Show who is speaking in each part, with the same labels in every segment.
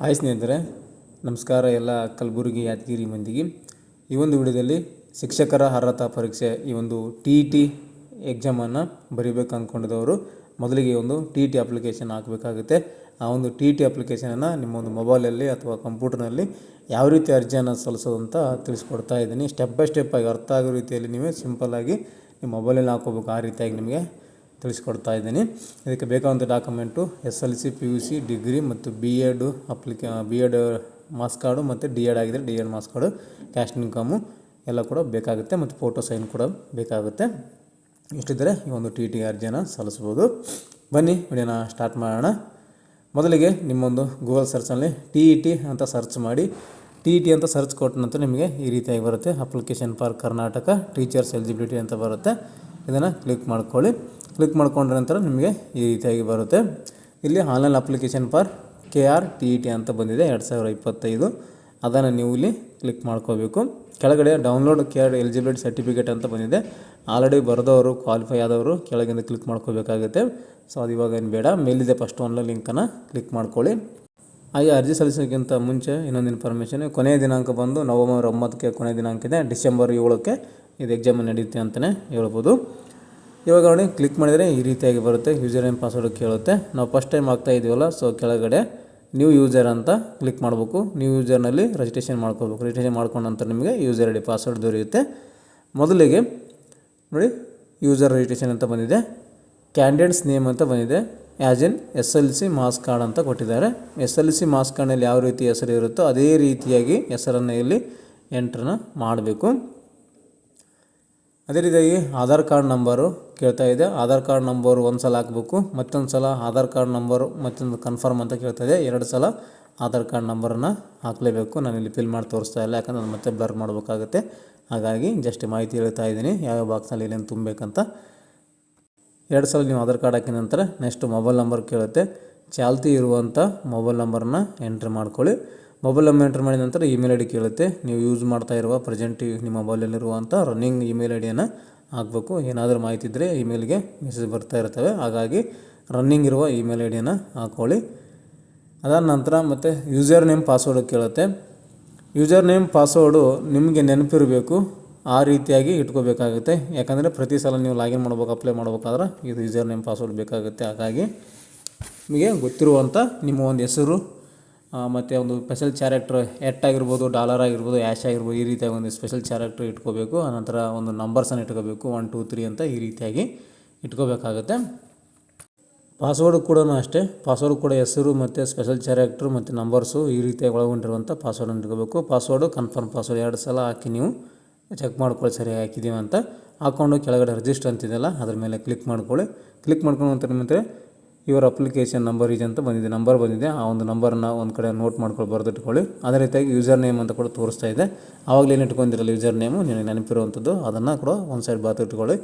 Speaker 1: Hi ಸ್ನೇಹಿತರೆ, ನಮಸ್ಕಾರ ಎಲ್ಲ ಕಲಬುರಗಿ ಯಾದಗಿರಿ ಮಂದಿಗೆ. ಈ ಒಂದು ವಿಡಿಯೋದಲ್ಲಿ ಶಿಕ್ಷಕರ ಅರ್ಹತಾ ಪರೀಕ್ಷೆ ಈ ಒಂದು ಟಿ ಇ ಟಿ ಎಕ್ಸಾಮನ್ನು ಬರೀಬೇಕು ಅಂದ್ಕೊಂಡಿದ್ದವರು ಮೊದಲಿಗೆ ಒಂದು ಟಿ ಟಿ ಅಪ್ಲಿಕೇಶನ್ ಹಾಕಬೇಕಾಗುತ್ತೆ. ಆ ಒಂದು ಟಿ ಇ ಟಿ ಅಪ್ಲಿಕೇಶನನ್ನು ನಿಮ್ಮ ಒಂದು ಮೊಬೈಲಲ್ಲಿ ಅಥವಾ ಕಂಪ್ಯೂಟರ್ನಲ್ಲಿ ಯಾವ ರೀತಿ ಅರ್ಜಿಯನ್ನು ಸಲ್ಲಿಸೋದು ಅಂತ ತಿಳಿಸ್ಕೊಡ್ತಾ ಇದ್ದೀನಿ. ಸ್ಟೆಪ್ ಬೈ ಸ್ಟೆಪ್ ಆಗಿ ಅರ್ಥ ಆಗೋ ರೀತಿಯಲ್ಲಿ ನೀವೇ ಸಿಂಪಲ್ಲಾಗಿ ನಿಮ್ಮ ಮೊಬೈಲಲ್ಲಿ ಹಾಕೋಬೇಕು ಆ ರೀತಿಯಾಗಿ ನಿಮಗೆ ತಿಳಿಸ್ಕೊಡ್ತಾ ಇದ್ದೀನಿ. ಇದಕ್ಕೆ ಬೇಕಾದಂಥ document S L C, P U C, degree ಮತ್ತು ಬಿ ಎಡು ಅಪ್ಲಿಕೇ ಬಿ ಎಡ್ ಮಾರ್ಕ್ಸ್ ಕಾರ್ಡು ಮತ್ತು ಡಿ ಎಡ್ ಆಗಿದ್ದರೆ D Ed marks card, caste income ಎಲ್ಲ ಕೂಡ ಬೇಕಾಗುತ್ತೆ ಮತ್ತು ಫೋಟೋ ಸೈನ್ ಕೂಡ ಬೇಕಾಗುತ್ತೆ. ಇಷ್ಟಿದ್ದರೆ ಈ ಒಂದು ಟಿ ಟಿ ಅರ್ಜಿಯನ್ನು ಸಲ್ಲಿಸ್ಬೋದು. ಬನ್ನಿ, ವಿಡಿಯೋನ ಸ್ಟಾರ್ಟ್ ಮಾಡೋಣ. ಮೊದಲಿಗೆ ನಿಮ್ಮೊಂದು ಗೂಗಲ್ ಸರ್ಚಲ್ಲಿ ಟಿ ಇ ಟಿ ಅಂತ ಸರ್ಚ್ ಮಾಡಿ. ಟಿ ಇ ಟಿ ಅಂತ ಸರ್ಚ್ ಕೊಟ್ಟ ನಂತರ ನಿಮಗೆ ಈ ರೀತಿಯಾಗಿ ಬರುತ್ತೆ. Application for Karnataka teachers eligibility ಅಂತ ಬರುತ್ತೆ. ಇದನ್ನು ಕ್ಲಿಕ್ ಮಾಡ್ಕೊಳ್ಳಿ. ಕ್ಲಿಕ್ ಮಾಡಿಕೊಂಡ್ರ ನಂತರ ನಿಮಗೆ ಈ ರೀತಿಯಾಗಿ ಬರುತ್ತೆ. ಇಲ್ಲಿ online application for K R T E T ಅಂತ ಬಂದಿದೆ, ಎರಡು ಸಾವಿರ ಇಪ್ಪತ್ತೈದು. ಅದನ್ನು ನೀವು ಇಲ್ಲಿ ಕ್ಲಿಕ್ ಮಾಡ್ಕೋಬೇಕು. ಕೆಳಗಡೆ download K R eligibility certificate ಅಂತ ಬಂದಿದೆ. ಆಲ್ರೆಡಿ ಬರೆದವರು ಕ್ವಾಲಿಫೈ ಆದವರು ಕೆಳಗಿಂದ ಕ್ಲಿಕ್ ಮಾಡ್ಕೋಬೇಕಾಗುತ್ತೆ. ಸೊ ಅದು ಇವಾಗ ಏನು ಬೇಡ. ಮೇಲಿದೆ ಫಸ್ಟ್ ಆನ್ಲೈನ್ ಲಿಂಕನ್ನು ಕ್ಲಿಕ್ ಮಾಡ್ಕೊಳ್ಳಿ. ಹಾಗೆ ಅರ್ಜಿ ಸಲ್ಲಿಸೋಕ್ಕಿಂತ ಮುಂಚೆ ಇನ್ನೊಂದು ಇನ್ಫಾರ್ಮೇಷನ್ ಕೊನೆಯ ದಿನಾಂಕ ಬಂದು ನವಂಬರ್ ಒಂಬತ್ತಕ್ಕೆ ಕೊನೆಯ ದಿನಾಂಕ ಇದೆ, ಡಿಸೆಂಬರ್ ಏಳಕ್ಕೆ ಇದು ಎಕ್ಸಾಮ್ ನಡೆಯುತ್ತೆ ಅಂತಲೇ ಹೇಳ್ಬೋದು. ಇವಾಗ ನೋಡಿ ಕ್ಲಿಕ್ ಮಾಡಿದರೆ ಈ ರೀತಿಯಾಗಿ ಬರುತ್ತೆ ಯೂಸರ್ ನೇಮ್ ಪಾಸ್ವರ್ಡ್ ಕೇಳುತ್ತೆ. ನಾವು ಫಸ್ಟ್ ಟೈಮ್ ಆಗ್ತಾ ಇದೀವಲ್ಲ ಸೊ ಕೆಳಗಡೆ ನ್ಯೂ ಯೂಸರ್ ಅಂತ ಕ್ಲಿಕ್ ಮಾಡಬೇಕು. ನ್ಯೂ ಯೂಸರ್ನಲ್ಲಿ ರಿಜಿಸ್ಟ್ರೇಷನ್ ಮಾಡ್ಕೋಬೇಕು. ರಿಜಿಸ್ಟ್ರೇಷನ್ ಮಾಡ್ಕೊಂಡ ನಂತರ ನಿಮಗೆ ಯೂಸರ್ ಐ ಡಿ ಪಾಸ್ವರ್ಡ್ ದೊರೆಯುತ್ತೆ. ಮೊದಲಿಗೆ ನೋಡಿ ಯೂಸರ್ ರಿಜಿಸ್ಟ್ರೇಷನ್ ಅಂತ ಬಂದಿದೆ. ಕ್ಯಾಂಡಿಡೇಟ್ಸ್ ನೇಮ್ ಅಂತ ಬಂದಿದೆ. As in S L C marks card ಅಂತ ಕೊಟ್ಟಿದ್ದಾರೆ. ಎಸ್ ಎಲ್ ಸಿ ಮಾಸ್ ಕಾರ್ಡ್ನಲ್ಲಿ ಯಾವ ರೀತಿ ಹೆಸರು ಇರುತ್ತೋ, ಅದೇ ರೀತಿಯಾಗಿ ಹೆಸರನ್ನು ಇಲ್ಲಿ ಎಂಟ್ರನ್ನ ಮಾಡಬೇಕು. ಅದೇ ರೀತಿಯಾಗಿ ಆಧಾರ್ ಕಾರ್ಡ್ ನಂಬರು ಕೇಳ್ತಾ ಇದೆ. ಆಧಾರ್ ಕಾರ್ಡ್ ನಂಬರು ಒಂದು ಸಲ ಹಾಕಬೇಕು, ಮತ್ತೊಂದು ಸಲ ಆಧಾರ್ ಕಾರ್ಡ್ ನಂಬರು ಮತ್ತೊಂದು ಕನ್ಫರ್ಮ್ ಅಂತ ಕೇಳ್ತಾ ಇದೆ. ಎರಡು ಸಲ ಆಧಾರ್ ಕಾರ್ಡ್ ನಂಬರನ್ನು ಹಾಕಲೇಬೇಕು. ನಾನು ಇಲ್ಲಿ ಫಿಲ್ ಮಾಡಿ ತೋರಿಸ್ತಾ ಇಲ್ಲ, ಯಾಕಂದ್ರೆ ನಾನು ಮತ್ತೆ ಬ್ಲರ್ ಮಾಡಬೇಕಾಗುತ್ತೆ. ಹಾಗಾಗಿ ಜಸ್ಟ್ ಮಾಹಿತಿ ಹೇಳ್ತಾ ಇದ್ದೀನಿ ಯಾವ ಬಾಕ್ಸಲ್ಲಿ ಏನೇನು ತುಂಬಬೇಕಂತ. ಎರಡು ಸಲ ನೀವು ಆಧಾರ್ ಕಾರ್ಡ್ ಹಾಕಿದ ನಂತರ ನೆಕ್ಸ್ಟ್ ಮೊಬೈಲ್ ನಂಬರ್ ಕೇಳುತ್ತೆ. ಚಾಲ್ತಿ ಇರುವಂಥ ಮೊಬೈಲ್ ನಂಬರನ್ನ ಎಂಟ್ರಿ ಮಾಡ್ಕೊಳ್ಳಿ. ಮೊಬೈಲ್ ನಂಬರ್ ಎಂಟರ್ ಮಾಡಿದ ನಂತರ ಇಮೇಲ್ ಐ ಡಿ ಕೇಳುತ್ತೆ. ನೀವು ಯೂಸ್ ಮಾಡ್ತಾ ಇರುವ ಪ್ರೆಸೆಂಟ್ ನಿಮ್ಮ ಮೊಬೈಲಲ್ಲಿರುವಂಥ ರನ್ನಿಂಗ್ ಇಮೇಲ್ ಐ ಡಿಯನ್ನು ಹಾಕಬೇಕು. ಏನಾದರೂ ಮಾಹಿತಿ ಇದ್ದರೆ ಇಮೇಲ್ಗೆ ಮೆಸೇಜ್ ಬರ್ತಾ ಇರ್ತವೆ. ಹಾಗಾಗಿ ರನ್ನಿಂಗ್ ಇರುವ ಇಮೇಲ್ ಐ ಡಿಯನ್ನು ಹಾಕ್ಕೊಳ್ಳಿ ಅದಾದ ನಂತರ ಮತ್ತು ಯೂಸರ್ ನೇಮ್ ಪಾಸ್ವರ್ಡ್ ಕೇಳುತ್ತೆ. ಯೂಸರ್ ನೇಮ್ ಪಾಸ್ವರ್ಡು ನಿಮಗೆ ನೆನಪಿರಬೇಕು. ಆ ರೀತಿಯಾಗಿ ಇಟ್ಕೋಬೇಕಾಗುತ್ತೆ. ಯಾಕಂದರೆ ಪ್ರತಿ ಸಲ ನೀವು ಲಾಗಿನ್ ಮಾಡ್ಬೇಕು ಅಪ್ಲೈ ಮಾಡ್ಬೇಕಾದ್ರೆ ಇದು ಯೂಸರ್ ನೇಮ್ ಪಾಸ್ವರ್ಡ್ ಬೇಕಾಗುತ್ತೆ. ಹಾಗಾಗಿ ನಿಮಗೆ ಗೊತ್ತಿರುವಂಥ ನಿಮ್ಮ ಒಂದು ಹೆಸರು ಮತ್ತು ಒಂದು ಸ್ಪೆಷಲ್ ಕ್ಯಾರೆಕ್ಟ್ರ್ ಎಟ್ ಆಗಿರ್ಬೋದು ಡಾಲರ್ ಆಗಿರ್ಬೋದು ಆ್ಯಶ್ ಆಗಿರ್ಬೋದು, ಈ ರೀತಿಯಾಗಿ ಒಂದು ಸ್ಪೆಷಲ್ ಕ್ಯಾರೆಕ್ಟ್ರ್ ಇಟ್ಕೋಬೇಕು. ಆನಂತರ ಒಂದು ನಂಬರ್ಸನ್ನು ಇಟ್ಕೋಬೇಕು. ಒನ್ ಟೂ ತ್ರೀ ಅಂತ ಈ ರೀತಿಯಾಗಿ ಇಟ್ಕೋಬೇಕಾಗುತ್ತೆ. ಪಾಸ್ವರ್ಡ್ ಕೂಡ ಅಷ್ಟೇ. ಪಾಸ್ವರ್ಡ್ ಕೂಡ ಹೆಸರು ಮತ್ತು ಸ್ಪೆಷಲ್ ಕ್ಯಾರೆಕ್ಟ್ರು ಮತ್ತು ನಂಬರ್ಸು ಈ ರೀತಿಯಾಗಿ ಒಳಗೊಂಡಿರುವಂಥ ಪಾಸ್ವರ್ಡನ್ನು ಇಟ್ಕೋಬೇಕು. ಪಾಸ್ವರ್ಡು ಕನ್ಫರ್ಮ್ ಪಾಸ್ವರ್ಡ್ ಎರಡು ಸಲ ಹಾಕಿ ನೀವು ಚೆಕ್ ಮಾಡ್ಕೊಳ್ಳಿ ಸರಿಯಾಗಿ ಹಾಕಿದ್ದೀವಿ ಅಂತ. ಹಾಕ್ಕೊಂಡು ಕೆಳಗಡೆ ರಿಜಿಸ್ಟರ್ ಅಂತಿದೆಯಲ್ಲ, ಅದ್ರ ಮೇಲೆ ಕ್ಲಿಕ್ ಮಾಡ್ಕೊಳ್ಳಿ. ಕ್ಲಿಕ್ ಮಾಡ್ಕೊಂಡು ನಂತರ ಮತ್ತೆ ಇವರ ಅಪ್ಲಿಕೇಶನ್ ನಂಬರ್ ಇದೆ ಅಂತ ಬಂದಿದೆ ನಂಬರ್ ಬಂದಿದೆ, ಆ ಒಂದು ನಂಬರ್ನ ಒಂದು ಕಡೆ ನೋಟ್ ಮಾಡ್ಕೊಂಡು ಬರೆದಿಟ್ಕೊಳ್ಳಿ. ಅದೇ ರೀತಿಯಾಗಿ ಯೂಸರ್ ನೇಮ್ ಅಂತ ಕೂಡ ತೋರಿಸ್ತಾ ಇದೆ. ಆವಾಗಲೇ ಏನು ಇಟ್ಕೊಂಡಿರಲ್ಲ ಯೂಸರ್ ನೇಮು ನಿಮಗೆ ನೆನಪಿರುವಂಥದ್ದು ಅದನ್ನು ಕೂಡ ಒಂದು ಸೈಡ್ ಬರೆದಿಟ್ಕೊಳ್ಳಿ.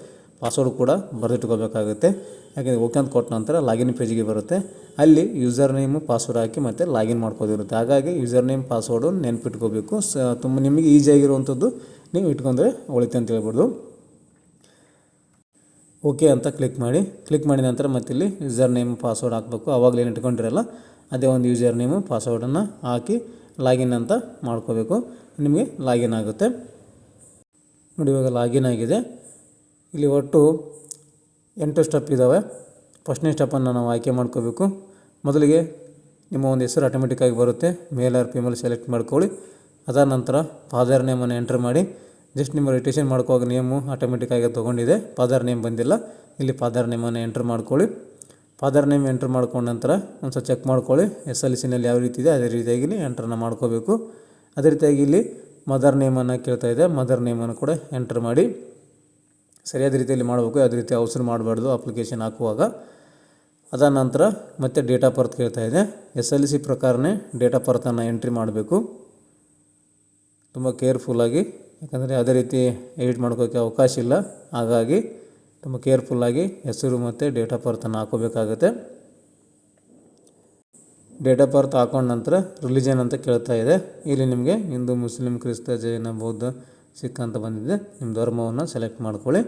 Speaker 1: ಪಾಸ್ವರ್ಡ್ ಕೂಡ ಬರೆದಿಟ್ಕೋಬೇಕಾಗುತ್ತೆ. ಯಾಕೆಂದರೆ ಓಕೆ ಅಂತ ಕೊಟ್ಟ ನಂತರ ಲಾಗಿನ್ ಪೇಜಿಗೆ ಬರುತ್ತೆ. ಅಲ್ಲಿ ಯೂಸರ್ ನೇಮು ಪಾಸ್ವರ್ಡ್ ಹಾಕಿ ಮತ್ತು ಲಾಗಿನ್ ಮಾಡ್ಕೋದಿರುತ್ತೆ. ಹಾಗಾಗಿ ಯೂಸರ್ ನೇಮ್ ಪಾಸ್ವರ್ಡು ನೆನಪಿಟ್ಕೋಬೇಕು. ಸ, ತುಂಬ ನಿಮಗೆ ಈಸಿಯಾಗಿರುವಂಥದ್ದು ನೀವು ಇಟ್ಕೊಂಡ್ರೆ ಒಳಿತೆ ಅಂತ ಹೇಳ್ಬೋದು. ಓಕೆ ಅಂತ ಕ್ಲಿಕ್ ಮಾಡಿ. ಕ್ಲಿಕ್ ಮಾಡಿದ ನಂತರ ಮತ್ತೆ ಇಲ್ಲಿ ಯೂಸರ್ ನೇಮ್ ಪಾಸ್ವರ್ಡ್ ಹಾಕಬೇಕು. ಆವಾಗಲೇ ಏನು ಇಟ್ಕೊಂಡಿರಲ್ಲ, ಅದೇ ಒಂದು ಯೂಸರ್ ನೇಮು ಪಾಸ್ವರ್ಡನ್ನು ಹಾಕಿ ಲಾಗಿನ್ ಅಂತ ಮಾಡ್ಕೋಬೇಕು. ನಿಮಗೆ ಲಾಗಿನ್ ಆಗುತ್ತೆ. ನೋಡಿ ಇವಾಗ ಲಾಗಿನ್ ಆಗಿದೆ. ಇಲ್ಲಿ ಒಟ್ಟು ಎಂಟು ಸ್ಟೆಪ್ ಇದ್ದಾವೆ ಫಸ್ಟ್ನೇ ಸ್ಟೆಪ್ಪನ್ನು ನಾವು ಆಯ್ಕೆ ಮಾಡ್ಕೋಬೇಕು. ಮೊದಲಿಗೆ ನಿಮ್ಮ ಒಂದು ಹೆಸರು ಆಟೋಮೆಟಿಕ್ಕಾಗಿ ಬರುತ್ತೆ. ಮೇಲ್ ಆರ್ ಫಿಮೇಲ್ ಸೆಲೆಕ್ಟ್ ಮಾಡ್ಕೊಳ್ಳಿ. ಅದಾದ ನಂತರ ಫಾದರ್ ನೇಮನ್ನು ಎಂಟ್ರ್ ಮಾಡಿ. ಜಸ್ಟ್ ನಿಮ್ಮ ರಿಟೇಷನ್ ಮಾಡ್ಕೋವಾಗ ನೇಮು ಆಟೋಮೆಟಿಕ್ಕಾಗಿ ತೊಗೊಂಡಿದೆ. ಫಾದರ್ ನೇಮ್ ಬಂದಿಲ್ಲ. ಇಲ್ಲಿ ಫಾದರ್ ನೇಮನ್ನು ಎಂಟ್ರ್ ಮಾಡ್ಕೊಳ್ಳಿ. ಫಾದರ್ ನೇಮ್ ಎಂಟ್ರ್ ಮಾಡ್ಕೊಂಡ ನಂತರ ಒಂದು ಸ್ವಲ್ಪ ಚೆಕ್ ಮಾಡ್ಕೊಳ್ಳಿ ಎಸ್ ಎಲ್ ಸಿನಲ್ಲಿ ಯಾವ ರೀತಿ ಇದೆ, ಅದೇ ರೀತಿಯಾಗಿ ಇಲ್ಲಿ ಎಂಟ್ರನ್ನು ಮಾಡ್ಕೋಬೇಕು. ಅದೇ ರೀತಿಯಾಗಿ ಇಲ್ಲಿ ಮದರ್ ನೇಮನ್ನು ಕೇಳ್ತಾ ಇದೆ. ಮದರ್ ನೇಮನ್ನು ಕೂಡ ಎಂಟ್ರ್ ಮಾಡಿ. ಸರಿಯಾದ ರೀತಿಯಲ್ಲಿ ಮಾಡಬೇಕು. ಯಾವುದೇ ರೀತಿ ಅವಸರ ಮಾಡಬಾರ್ದು ಅಪ್ಲಿಕೇಶನ್ ಹಾಕುವಾಗ. ಅದಾದ ನಂತರ ಮತ್ತೆ ಡೇಟ್ ಆಫ್ ಬರ್ತ್ ಕೇಳ್ತಾ ಇದೆ. ಎಸ್ ಎಲ್ ಸಿ ಪ್ರಕಾರನೇ ಡೇಟ್ ಆಫ್ ಬರ್ತನ್ನು ಎಂಟ್ರಿ ಮಾಡಬೇಕು. ತುಂಬ ಕೇರ್ಫುಲ್ಲಾಗಿ ಯಾಕಂದರೆ ಯಾವುದೇ ರೀತಿ ಎಡಿಟ್ ಮಾಡ್ಕೋಕ್ಕೆ ಅವಕಾಶ ಇಲ್ಲ. ಹಾಗಾಗಿ ತುಂಬ ಕೇರ್ಫುಲ್ಲಾಗಿ ಹೆಸರು ಮತ್ತು ಡೇಟ್ ಆಫ್ ಬರ್ತನ್ನು ಹಾಕೋಬೇಕಾಗುತ್ತೆ. ಡೇಟ್ ಆಫ್ ಬರ್ತ್ ಹಾಕೊಂಡ ನಂತರ ರಿಲಿಜನ್ ಅಂತ ಕೇಳ್ತಾ ಇದೆ. ಇಲ್ಲಿ ನಿಮಗೆ ಹಿಂದೂ, ಮುಸ್ಲಿಂ, ಕ್ರಿಸ್ತ, ಜೈನ, ಬೌದ್ಧ, ಸಿಖ್ ಅಂತ ಬಂದಿದೆ. ನಿಮ್ಮ ಧರ್ಮವನ್ನು ಸೆಲೆಕ್ಟ್ ಮಾಡ್ಕೊಳ್ಳಿ.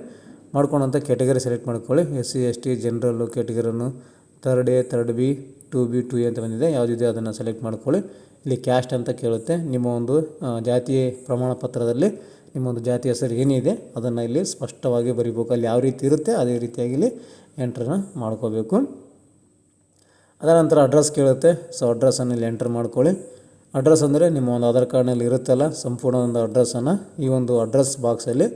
Speaker 1: ಮಾಡ್ಕೊಂಡಂಥ ಕ್ಯಾಟಗರಿ ಸೆಲೆಕ್ಟ್ ಮಾಡ್ಕೊಳ್ಳಿ. S C, S T general ಕ್ಯಾಟಗರಿಯನ್ನು third A third B, two B, two A ಅಂತ ಬಂದಿದೆ. ಯಾವುದಿದೆ ಅದನ್ನು ಸೆಲೆಕ್ಟ್ ಮಾಡ್ಕೊಳ್ಳಿ. ಇಲ್ಲಿ ಕ್ಯಾಸ್ಟ್ ಅಂತ ಕೇಳುತ್ತೆ. ನಿಮ್ಮ ಒಂದು ಜಾತಿ ಪ್ರಮಾಣ ಪತ್ರದಲ್ಲಿ ನಿಮ್ಮ ಒಂದು ಜಾತಿ ಹೆಸರು ಏನಿದೆ, ಅದನ್ನು ಇಲ್ಲಿ ಸ್ಪಷ್ಟವಾಗಿ ಬರಿಬೇಕು. ಅಲ್ಲಿ ಯಾವ ರೀತಿ ಇರುತ್ತೆ, ಅದೇ ರೀತಿಯಾಗಿ ಇಲ್ಲಿ ಎಂಟ್ರನ್ನ ಮಾಡ್ಕೋಬೇಕು. ಅದರ ನಂತರ ಅಡ್ರೆಸ್ ಕೇಳುತ್ತೆ. ಸೊ ಅಡ್ರೆಸ್ಸನ್ನು ಇಲ್ಲಿ ಎಂಟ್ರ್ ಮಾಡ್ಕೊಳ್ಳಿ. ಅಡ್ರೆಸ್ ಅಂದರೆ ನಿಮ್ಮ ಒಂದು ಆಧಾರ್ ಕಾರ್ಡ್ನಲ್ಲಿ ಇರುತ್ತಲ್ಲ ಸಂಪೂರ್ಣ ಒಂದು ಅಡ್ರೆಸ್ಸನ್ನು ಈ ಒಂದು ಅಡ್ರೆಸ್ ಬಾಕ್ಸಲ್ಲಿ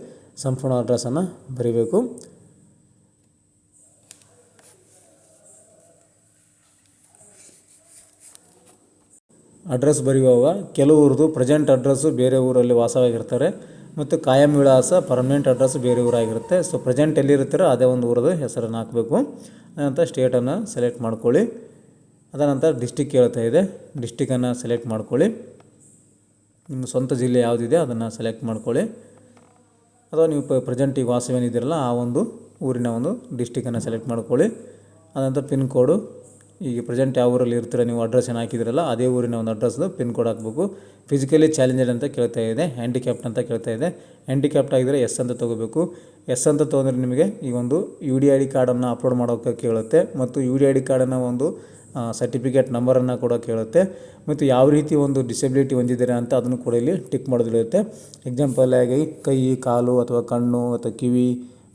Speaker 1: ಸಂಪೂರ್ಣ ಅಡ್ರೆಸ್ಸನ್ನು ಬರಿಬೇಕು. ಅಡ್ರೆಸ್ ಬರೆಯುವಾಗ ಕೆಲವ್ರದ್ದು ಪ್ರೆಸೆಂಟ್ ಅಡ್ರೆಸ್ಸು ಬೇರೆ ಊರಲ್ಲಿ ವಾಸವಾಗಿರ್ತಾರೆ. ಮತ್ತು ಕಾಯಂ ವಿಳಾಸ ಪರ್ಮನೆಂಟ್ ಅಡ್ರೆಸ್ ಬೇರೆ ಊರಾಗಿರುತ್ತೆ. ಸೊ ಪ್ರೆಸೆಂಟ್ ಎಲ್ಲಿರ್ತೀರೋ ಅದೇ ಒಂದು ಊರದ ಹೆಸರನ್ನು ಹಾಕಬೇಕು. ಅನಂತರ ಸ್ಟೇಟನ್ನು ಸೆಲೆಕ್ಟ್ ಮಾಡ್ಕೊಳ್ಳಿ. ಅದನಂತರ ಡಿಸ್ಟಿಕ್ ಕೇಳ್ತಾ ಇದೆ. ಡಿಸ್ಟಿಕನ್ನು ಸೆಲೆಕ್ಟ್ ಮಾಡ್ಕೊಳ್ಳಿ. ನಿಮ್ಮ ಸ್ವಂತ ಜಿಲ್ಲೆ ಯಾವುದಿದೆ ಅದನ್ನು ಸೆಲೆಕ್ಟ್ ಮಾಡ್ಕೊಳ್ಳಿ. ಅಥವಾ ನೀವು ಪ ಪ್ರೆಸೆಂಟ್ ಈಗ ವಾಸವೇನಿದ್ದೀರಲ್ಲ ಆ ಒಂದು ಊರಿನ ಒಂದು ಡಿಸ್ಟಿಕನ್ನು ಸೆಲೆಕ್ಟ್ ಮಾಡ್ಕೊಳ್ಳಿ. ಅದನಂತರ ಪಿನ್ ಕೋಡು ಈಗ ಪ್ರೆಸೆಂಟ್ ಯಾವ ಊರಲ್ಲಿ ಇರ್ತೀರ, ನೀವು ಅಡ್ರೆಸ್ ಏನು ಹಾಕಿದ್ರಲ್ಲ, ಅದೇ ಊರಿನ ಒಂದು ಅಡ್ರೆಸ್ದು ಪಿನ್ ಕೋಡ್ ಹಾಕಬೇಕು. ಫಿಸಿಕಲಿ ಚಾಲೆಂಜರ್ ಅಂತ ಕೇಳ್ತಾ ಇದೆ ಹ್ಯಾಂಡಿಕ್ಯಾಪ್ಟ್ ಅಂತ ಕೇಳ್ತಾ ಇದೆ. ಹ್ಯಾಂಡಿಕ್ಯಾಪ್ಟ್ ಆಗಿದ್ದರೆ ಎಸ್ ಅಂತ ತೊಗೋಬೇಕು. ಎಸ್ ಅಂತ ತೊಗೊಂಡ್ರೆ ನಿಮಗೆ ಈ ಒಂದು ಯು ಡಿ ಐ ಡಿ ಕಾರ್ಡನ್ನು ಅಪ್ಲೋಡ್ ಮಾಡೋಕ್ಕೆ ಕೇಳುತ್ತೆ, ಮತ್ತು ಯು ಡಿ ಐ ಡಿ ಕಾರ್ಡನ್ನು ಒಂದು ಸರ್ಟಿಫಿಕೇಟ್ ನಂಬರನ್ನು ಕೂಡ ಕೇಳುತ್ತೆ. ಮತ್ತು ಯಾವ ರೀತಿ ಒಂದು ಡಿಸೆಬಿಲಿಟಿ ಹೊಂದಿದ್ದೀರಾ ಅಂತ ಅದನ್ನು ಕೂಡ ಇಲ್ಲಿ ಟಿಕ್ ಮಾಡೋದಿರುತ್ತೆ. ಎಕ್ಸಾಂಪಲ್ ಆಗಿ ಕೈ, ಕಾಲು ಅಥವಾ ಕಣ್ಣು ಅಥವಾ ಕಿವಿ,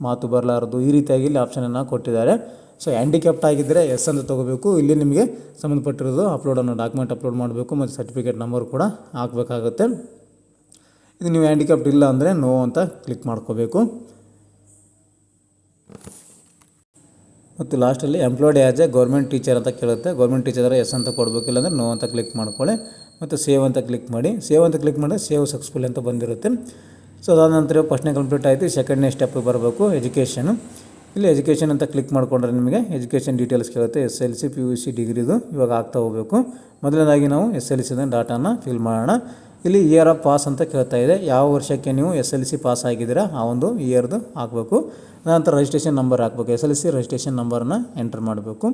Speaker 1: ಮಾತು ಬರಲಾರದು ಈ ರೀತಿಯಾಗಿ ಇಲ್ಲಿ ಆಪ್ಷನನ್ನು ಕೊಟ್ಟಿದ್ದಾರೆ. ಸೊ ಹ್ಯಾಂಡಿಕ್ಯಾಪ್ಟ್ ಆಗಿದ್ದರೆ ಎಸ್ ಅಂತ ತೊಗೋಬೇಕು. ಇಲ್ಲಿ ನಿಮಗೆ ಸಂಬಂಧಪಟ್ಟಿರೋದು ಅಪ್ಲೋಡನ್ನು ಡಾಕ್ಯುಮೆಂಟ್ ಅಪ್ಲೋಡ್ ಮಾಡಬೇಕು ಮತ್ತು ಸರ್ಟಿಫಿಕೇಟ್ ನಂಬರ್ ಕೂಡ ಹಾಕಬೇಕಾಗುತ್ತೆ. ಇದು ನೀವು ಹ್ಯಾಂಡಿಕ್ಯಾಪ್ಟ್ ಇಲ್ಲ ಅಂದರೆ ನೋ ಅಂತ ಕ್ಲಿಕ್ ಮಾಡ್ಕೋಬೇಕು. ಮತ್ತು ಲಾಸ್ಟಲ್ಲಿ employed as a government teacher ಅಂತ ಕೇಳುತ್ತೆ. ಗೌರ್ಮೆಂಟ್ ಟೀಚರ್ ಎಸ್ ಅಂತ ಕೊಡಬೇಕು, ಇಲ್ಲಾಂದರೆ ನೋ ಅಂತ ಕ್ಲಿಕ್ ಮಾಡ್ಕೊಳ್ಳಿ. ಮತ್ತು ಸೇವ್ ಅಂತ ಕ್ಲಿಕ್ ಮಾಡಿ. ಸೇವ್ ಅಂತ ಕ್ಲಿಕ್ ಮಾಡಿದ್ರೆ ಸೇವ್ ಸಕ್ಸಸ್ಫುಲ್ ಅಂತ ಬಂದಿರುತ್ತೆ. ಸೊ ಅದಾದ ನಂತರ ಫಸ್ಟ್ನೇ ಕಂಪ್ಲೀಟ್ ಆಯಿತು. ಸೆಕೆಂಡ್ನೇ ಸ್ಟೆಪ್ ಬರಬೇಕು ಎಜುಕೇಷನು ಇಲ್ಲಿ ಎಜುಕೇಷನ್ ಅಂತ ಕ್ಲಿಕ್ ಮಾಡಿಕೊಂಡ್ರೆ ನಿಮಗೆ ಎಜುಕೇಷನ್ ಡೀಟೇಲ್ಸ್ ಕೇಳುತ್ತೆ. S L C, P U C ಡಿಗ್ರಿದು ಇವಾಗ ಆಗ್ತಾ ಹೋಗಬೇಕು. ಮೊದಲನೇದಾಗಿ ನಾವು ಎಸ್ ಎಲ್ ಸಿದ ಡಾಟಾನ ಫಿಲ್ ಮಾಡೋಣ. ಇಲ್ಲಿ ಇಯರ್ ಆಫ್ ಪಾಸ್ ಅಂತ ಕೇಳ್ತಾ ಇದೆ. ಯಾವ ವರ್ಷಕ್ಕೆ ನೀವು ಎಸ್ ಎಲ್ ಸಿ ಪಾಸ್ ಆಗಿದ್ದೀರಾ? ಆ ಒಂದು ಇಯರ್ದು ಹಾಕಬೇಕು. ಅದಾನಂತರ ರಿಜಿಸ್ಟ್ರೇಷನ್ ನಂಬರ್ ಹಾಕಬೇಕು. ಎಸ್ ಎಲ್ ಸಿ ರಿಜಿಸ್ಟ್ರೇಷನ್ ನಂಬರ್ನ ಎಂಟರ್ ಮಾಡಬೇಕು.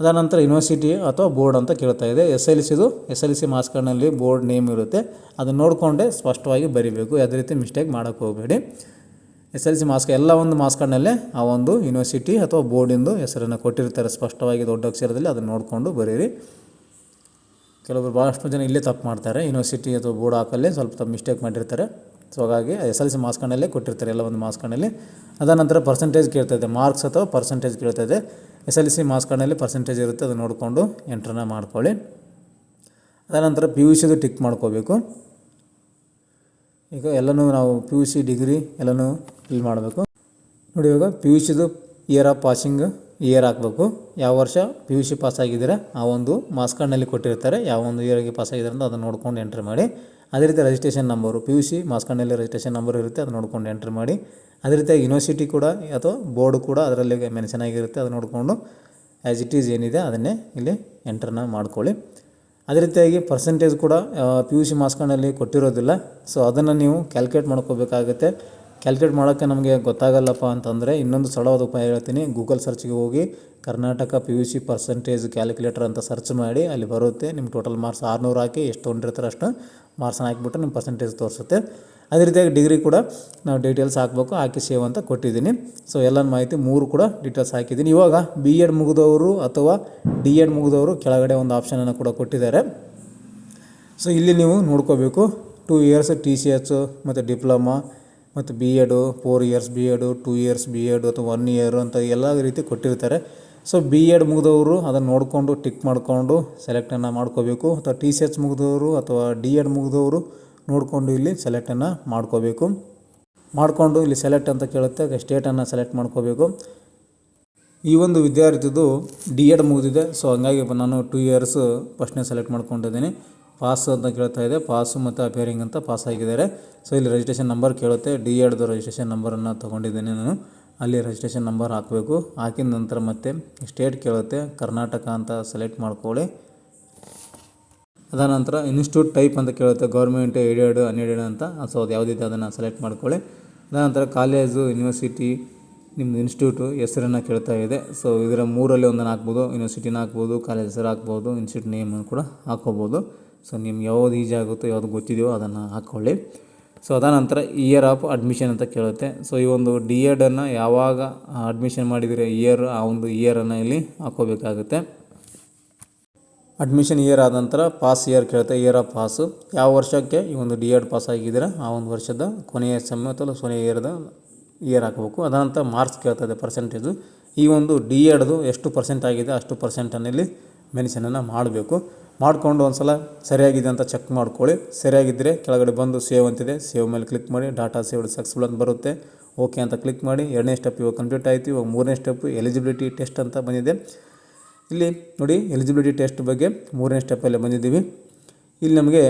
Speaker 1: ಅದಾದ ನಂತರ ಯೂನಿವರ್ಸಿಟಿ ಅಥವಾ ಬೋರ್ಡ್ ಅಂತ ಕೇಳ್ತಾ ಇದೆ. ಎಸ್ ಎಲ್ ಸಿದು S L C marks board name ಇರುತ್ತೆ. ಅದನ್ನು ನೋಡಿಕೊಂಡೇ ಸ್ಪಷ್ಟವಾಗಿ ಬರೀಬೇಕು. ಯಾವುದೇ ರೀತಿ ಮಿಸ್ಟೇಕ್ ಮಾಡೋಕ್ಕೆ ಹೋಗಬೇಡಿ. ಎಸ್ ಎಲ್ ಸಿ ಮಾಸ್ಕ್, ಎಲ್ಲ ಒಂದು ಮಾಸ್ಕ್ಗಳಲ್ಲೇ ಆ ಒಂದು ಯೂನಿವರ್ಸಿಟಿ ಅಥವಾ ಬೋರ್ಡಿಂದು ಹೆಸರನ್ನು ಕೊಟ್ಟಿರ್ತಾರೆ. ಸ್ಪಷ್ಟವಾಗಿ ದೊಡ್ಡ ಅಕ್ಷರದಲ್ಲಿ ಅದನ್ನು ನೋಡಿಕೊಂಡು ಬರೀರಿ. ಕೆಲವರು ಭಾಳಷ್ಟು ಜನ ಇಲ್ಲೇ ತಪ್ಪು ಮಾಡ್ತಾರೆ. ಯೂನಿವರ್ಸಿಟಿ ಅಥವಾ ಬೋರ್ಡ್ ಹಾಕಲ್ಲೇ ಸ್ವಲ್ಪ ತಪ್ಪು ಮಿಸ್ಟೇಕ್ ಮಾಡಿರ್ತಾರೆ. ಸೊ ಹಾಗಾಗಿ ಎಸ್ ಎಲ್ ಸಿ ಮಾಸ್ಕ್ಗಳಲ್ಲೇ ಕೊಟ್ಟಿರ್ತಾರೆ ಎಲ್ಲ ಒಂದು ಅದಾದ ನಂತರ ಪರ್ಸೆಂಟೇಜ್ ಕೇಳ್ತದೆ ಮಾರ್ಕ್ಸ್ ಅಥವಾ ಪರ್ಸೆಂಟೇಜ್ ಕೇಳ್ತದೆ ಎಸ್ ಎಲ್ ಸಿ ಮಾಸ್ಕ್ಗಳಲ್ಲಿ ಪರ್ಸೆಂಟೇಜ್ ಇರುತ್ತೆ. ಅದನ್ನು ನೋಡಿಕೊಂಡು ಎಂಟ್ರನ್ನ ಮಾಡ್ಕೊಳ್ಳಿ. ಅದನಂತರ ನಂತರ ಪಿ ಯು ಸಿದು ಟಿಕ್ ಮಾಡ್ಕೋಬೇಕು. ಈಗ ಎಲ್ಲನೂ ನಾವು ಪಿ ಯು ಸಿ, ಡಿಗ್ರಿ ಎಲ್ಲನೂ ಫಿಲ್ ಮಾಡಬೇಕು. ನೋಡಿ ಇವಾಗ ಪಿ ಯು ಸಿದು ಇಯರ್ ಆಫ್ ಪಾಸಿಂಗ್ ಇಯರ್ ಹಾಕಬೇಕು. ಯಾವ ವರ್ಷ? ಪಿ ಯು ಸಿ ಪಾಸ್ ಆಗಿದ್ದೀರಾ? ಆ ಒಂದು ಮಾರ್ಕ್ಸ್ ಕಾರ್ಡ್ನಲ್ಲಿ ಕೊಟ್ಟಿರ್ತಾರೆ. ಯಾವ ಒಂದು ಇಯರ್ಗೆ ಪಾಸ್ ಆಗಿದ್ದಾರೆ ಅಂತ ಅದನ್ನು ನೋಡ್ಕೊಂಡು ಎಂಟ್ರಿ ಮಾಡಿ. ಅದೇ ರೀತಿ registration number P U C marks ಕಾರ್ಡ್ನಲ್ಲಿ ರಿಜಿಸ್ಟ್ರೇಷನ್ ನಂಬರ್ ಇರುತ್ತೆ, ಅದನ್ನು ನೋಡ್ಕೊಂಡು ಎಂಟ್ರಿ ಮಾಡಿ. ಅದೇ ರೀತಿಯಾಗಿ ಯೂನಿವರ್ಸಿಟಿ ಕೂಡ ಅಥವಾ ಬೋರ್ಡ್ ಕೂಡ ಅದರಲ್ಲಿ ಮೆನ್ಷನ್ ಆಗಿರುತ್ತೆ ಅದು ನೋಡಿಕೊಂಡು ಆ್ಯಸ್ ಇಟ್ ಈಸ್ ಏನಿದೆ ಅದನ್ನೇ ಇಲ್ಲಿ ಎಂಟ್ರನ್ನ ಮಾಡ್ಕೊಳ್ಳಿ. ಅದೇ ರೀತಿಯಾಗಿ ಪರ್ಸೆಂಟೇಜ್ ಕೂಡ ಪಿ ಯು ಸಿ ಮಾರ್ಕ್ಸ್ ಕಾರ್ಡ್ನಲ್ಲಿ ಕೊಟ್ಟಿರೋದಿಲ್ಲ. ಸೊ ಅದನ್ನು ನೀವು ಕ್ಯಾಲ್ಕುಲೇಟ್ ಮಾಡ್ಕೋಬೇಕಾಗುತ್ತೆ. ಕ್ಯಾಲ್ಕುಲೇಟ್ ಮಾಡೋಕ್ಕೆ ನಮಗೆ ಗೊತ್ತಾಗಲ್ಲಪ್ಪ ಅಂತಂದರೆ ಇನ್ನೊಂದು ಸರಳವಾದ ಉಪಾಯ ಹೇಳ್ತೀನಿ. ಗೂಗಲ್ ಸರ್ಚ್ಗೆ ಹೋಗಿ Karnataka P U C percentage calculator ಅಂತ ಸರ್ಚ್ ಮಾಡಿ, ಅಲ್ಲಿ ಬರುತ್ತೆ. ನಿಮ್ಮ ಟೋಟಲ್ ಮಾರ್ಕ್ಸ್ ಆರುನೂರು ಹಾಕಿ ಎಷ್ಟು ತೊಗೊಂಡಿರ್ತಾರೆ ಅಷ್ಟು ಮಾರ್ಕ್ಸನ್ನ ಹಾಕಿಬಿಟ್ಟು ನಿಮ್ಮ ಪರ್ಸೆಂಟೇಜ್ ತೋರಿಸುತ್ತೆ. ಅದೇ ರೀತಿಯಾಗಿ ಡಿಗ್ರಿ ಕೂಡ ನಾವು ಡೀಟೇಲ್ಸ್ ಹಾಕಬೇಕು, ಹಾಕಿ ಸೇವ್ ಅಂತ ಕೊಟ್ಟಿದ್ದೀನಿ. ಸೊ ಎಲ್ಲ ಮಾಹಿತಿ ಮೂರು ಕೂಡ ಡೀಟೇಲ್ಸ್ ಹಾಕಿದ್ದೀನಿ. ಇವಾಗ ಬಿ ಎಡ್ ಮುಗಿದವರು ಅಥವಾ ಡಿ ಎಡ್ ಮುಗಿದವರು ಕೆಳಗಡೆ ಒಂದು ಆಪ್ಷನನ್ನು ಕೂಡ ಕೊಟ್ಟಿದ್ದಾರೆ. ಸೊ ಇಲ್ಲಿ ನೀವು ನೋಡ್ಕೋಬೇಕು. Two years T C H ಮತ್ತು ಡಿಪ್ಲೊಮಾ ಮತ್ತು B Ed four years B Ed two years B Ed ಅಥವಾ ಒನ್ ಇಯರ್ ಅಂತ ಎಲ್ಲ ರೀತಿ ಕೊಟ್ಟಿರ್ತಾರೆ. ಸೊ ಬಿ ಎಡ್ ಮುಗಿದವರು ಅದನ್ನು ನೋಡಿಕೊಂಡು ಟಿಕ್ ಮಾಡಿಕೊಂಡು ಸೆಲೆಕ್ಟನ್ನು ಮಾಡ್ಕೋಬೇಕು. ಅಥವಾ ಟಿ ಸಿ ಎಚ್ ಮುಗಿದವರು ಅಥವಾ ಡಿ ಎಡ್ ಮುಗಿದವರು ನೋಡಿಕೊಂಡು ಇಲ್ಲಿ ಸೆಲೆಕ್ಟನ್ನು ಮಾಡ್ಕೋಬೇಕು. ಮಾಡಿಕೊಂಡು ಇಲ್ಲಿ ಸೆಲೆಕ್ಟ್ ಅಂತ ಕೇಳುತ್ತೆ ಸ್ಟೇಟನ್ನು ಸೆಲೆಕ್ಟ್ ಮಾಡ್ಕೋಬೇಕು. ಈ ಒಂದು ವಿದ್ಯಾರ್ಥಿದು ಡಿ ಎಡ್ ಮುಗಿದಿದೆ. ಸೊ ಹಂಗಾಗಿ ನಾನು ಟೂ ಇಯರ್ಸ್ ಫಸ್ಟ್ನೇ ಸೆಲೆಕ್ಟ್ ಮಾಡ್ಕೊಂಡಿದ್ದೀನಿ. ಪಾಸ್ ಅಂತ ಕೇಳ್ತಾ ಇದೆ. ಪಾಸು ಮತ್ತು ಅಪೇರಿಂಗ್ ಅಂತ ಪಾಸ್ ಆಗಿದ್ದಾರೆ. ಸೊ ಇಲ್ಲಿ ರಿಜಿಸ್ಟ್ರೇಷನ್ ನಂಬರ್ ಕೇಳುತ್ತೆ. ಡಿ ಎಡ್ದು ರಿಜಿಸ್ಟ್ರೇಷನ್ ನಂಬರನ್ನು ತೊಗೊಂಡಿದ್ದೇನೆ ನಾನು. ಅಲ್ಲಿ ರಿಜಿಸ್ಟ್ರೇಷನ್ ನಂಬರ್ ಹಾಕಬೇಕು. ಹಾಕಿದ ನಂತರ ಮತ್ತೆ ಸ್ಟೇಟ್ ಕೇಳುತ್ತೆ. ಕರ್ನಾಟಕ ಅಂತ ಸೆಲೆಕ್ಟ್ ಮಾಡ್ಕೊಳ್ಳಿ. ಅದಾದ ನಂತರ ಇನ್ಸ್ಟಿಟ್ಯೂಟ್ ಟೈಪ್ ಅಂತ ಕೇಳುತ್ತೆ. ಗೌರ್ಮೆಂಟ್ ಏಡೆಡ್ ಅನ್ಎಡೆಡ್ ಅಂತ. ಸೊ ಅದು ಯಾವುದಿದೆ ಅದನ್ನು ಸೆಲೆಕ್ಟ್ ಮಾಡ್ಕೊಳ್ಳಿ. ಅದಾದ ನಂತರ ಕಾಲೇಜು ಯೂನಿವರ್ಸಿಟಿ ನಿಮ್ಮದು ಇನ್ಸ್ಟಿಟ್ಯೂಟು ಹೆಸರನ್ನು ಕೇಳ್ತಾ ಇದೆ. ಸೊ ಇದರ ಮೂರಲ್ಲಿ ಒಂದನ್ನು ಹಾಕ್ಬೋದು ಯೂನಿವರ್ಸಿಟಿನ ಹಾಕ್ಬೋದು ಕಾಲೇಜ್ ಹೆಸರು ಹಾಕ್ಬೋದು ಇನ್ಸ್ಟಿಟ್ಯೂಟ್ ನೇಮನ್ನು ಕೂಡ ಹಾಕ್ಕೋಬೋದು. ಸೊ ನಿಮ್ಗೆ ಯಾವ್ದು ಈಜಿ ಆಗುತ್ತೋ ಯಾವ್ದು ಗೊತ್ತಿದೆಯೋ ಅದನ್ನು ಹಾಕ್ಕೊಳ್ಳಿ ಸೊ ಅದನಂತರ ನಂತರ ಇಯರ್ ಆಫ್ ಅಡ್ಮಿಷನ್ ಅಂತ ಕೇಳುತ್ತೆ. ಸೊ ಈ ಒಂದು ಡಿ ಎಡನ್ನು ಯಾವಾಗ ಅಡ್ಮಿಷನ್ ಮಾಡಿದರೆ ಇಯರ್ ಆ ಒಂದು ಇಯರನ್ನು ಇಲ್ಲಿ ಹಾಕ್ಕೋಬೇಕಾಗುತ್ತೆ ಅಡ್ಮಿಷನ್ ಇಯರ್ ಆದ ನಂತರ ಪಾಸ್ ಇಯರ್ ಕೇಳುತ್ತೆ ಇಯರ್ ಆಫ್ ಪಾಸು ಯಾವ ವರ್ಷಕ್ಕೆ ಈ ಒಂದು ಡಿ ಎಡ್ ಪಾಸ್ ಆಗಿದ್ದೀರಾ? ಆ ಒಂದು ವರ್ಷದ ಕೊನೆಯ ಸಮಯ ಅಥವಾ ಕೊನೆಯ ಇಯರ್ದ ಇಯರ್ ಹಾಕಬೇಕು. ಅದಾನಂತರ ಮಾರ್ಕ್ಸ್ ಕೇಳ್ತದೆ ಪರ್ಸೆಂಟೇಜು ಈ ಒಂದು ಡಿ ಎಡ್ದು ಎಷ್ಟು ಪರ್ಸೆಂಟ್ ಆಗಿದೆ, ಅಷ್ಟು ಪರ್ಸೆಂಟನ್ನು ಇಲ್ಲಿ ಮೆನ್ಷನನ್ನು ಮಾಡಬೇಕು. ಮಾಡಿಕೊಂಡು ಒಂದು ಸಲ ಸರಿಯಾಗಿದೆ ಅಂತ ಚೆಕ್ ಮಾಡ್ಕೊಳ್ಳಿ. ಸರಿಯಾಗಿದ್ದರೆ ಕೆಳಗಡೆ ಬಂದು ಸೇವ್ ಅಂತಿದೆ. ಸೇವ್ ಮೇಲೆ ಕ್ಲಿಕ್ ಮಾಡಿ ಡಾಟಾ ಸೇವ್ಡ್ ಸಕ್ಸಸ್ಫುಲ್ ಅಂತ ಬರುತ್ತೆ. ಓಕೆ ಅಂತ ಕ್ಲಿಕ್ ಮಾಡಿ, ಎರಡನೇ ಸ್ಟೆಪ್ ಇವಾಗ ಕಂಪ್ಲೀಟ್ ಆಯಿತು. ಇವಾಗ ಮೂರನೇ ಸ್ಟೆಪ್ ಎಲಿಜಿಬಿಲಿಟಿ ಟೆಸ್ಟ್ ಅಂತ ಬಂದಿದೆ. ಇಲ್ಲಿ ನೋಡಿ ಎಲಿಜಿಬಿಲಿಟಿ ಟೆಸ್ಟ್ ಬಗ್ಗೆ ಮೂರನೇ ಸ್ಟೆಪ್ಪಲ್ಲೇ ಬಂದಿದ್ದೀವಿ. ಇಲ್ಲಿ ನಮಗೆ